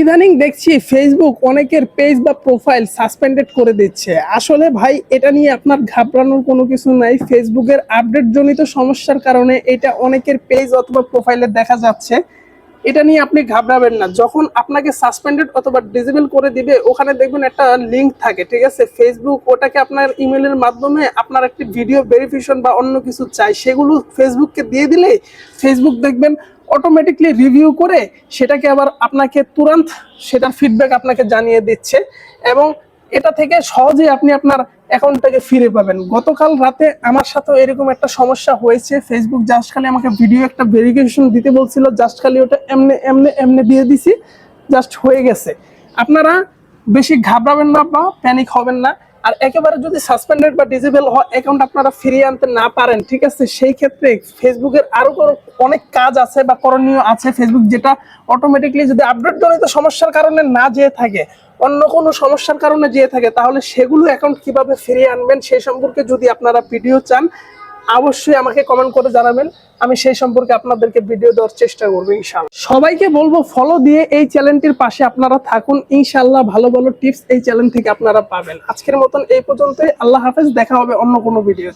ইদানিং দেখছি ফেসবুক অনেকের পেজ বা প্রোফাইল সাসপেন্ডেড করে দিচ্ছে। আসলে ভাই, এটা নিয়ে আপনার ঘাবড়ানোর কোনো কিছু নাই। ফেসবুকের আপডেট জনিত সমস্যার কারণে এটা অনেকের পেজ অথবা প্রোফাইলে দেখা যাচ্ছে। এটা নিয়ে আপনি ঘাবড়াবেন না। যখন আপনাকে সাসপেন্ডেড অথবা ডিসেবল করে দিবে, ওখানে দেখবেন একটা লিংক থাকে, ঠিক আছে? ফেসবুক ওটাকে আপনার ইমেলের মাধ্যমে আপনার একটি ভিডিও ভেরিফিকেশন বা অন্য কিছু চাই, সেগুলো ফেসবুককে দিয়ে দিলে ফেসবুক দেখবেন অটোমেটিকলি রিভিউ করে সেটাকে আবার আপনাকে তুরন্ত সেটার ফিডব্যাক আপনাকে জানিয়ে দিচ্ছে এবং এটা থেকে সহজেই আপনি আপনার অ্যাকাউন্টটাকে ফিরে পাবেন। গতকাল রাতে আমার সাথে এরকম একটা সমস্যা হয়েছে। ফেসবুক জাস্ট খালি আমাকে ভিডিও একটা ভেরিফিকেশন দিতে বলছিল জাস্ট খালি ওটা এমনি এমনি এমনি দিয়ে দিছি জাস্ট হয়ে গেছে। আপনারা বেশি ঘাবড়াবেন না বা প্যানিক হবেন না। আর একেবারে যদি সাসপেন্ডেড বা ডিজেবল হয় অ্যাকাউন্ট আপনারা ফিরিয়ে আনতে না পারেন, ঠিক আছে? সেই ক্ষেত্রে ফেসবুকের আরও কোনো- অনেক কাজ আছে বা করণীয় আছে ফেসবুক যেটা অটোমেটিকলি যদি আপডেট জনিত সমস্যার কারণে না যেয়ে থাকে, অন্য কোনো সমস্যার কারণে যেয়ে থাকে, তাহলে সেগুলো অ্যাকাউন্ট কীভাবে ফিরিয়ে আনবেন সেই সম্পর্কে যদি আপনারা ভিডিও চান অবশ্যই আমাকে কমেন্ট করে জানাবেন। আমি সেই সম্পর্কে আপনাদেরকে ভিডিও দেওয়ার চেষ্টা করব ইনশাল্লাহ সবাইকে বলব ফলো দিয়ে এই চ্যানেলটির পাশে আপনারা থাকুন। ইনশাল্লাহ ভালো ভালো টিপস এই চ্যানেল থেকে আপনারা পাবেন। আজকের মতন এই পর্যন্তই। আল্লাহ হাফেজ, দেখা হবে অন্য কোনো ভিডিও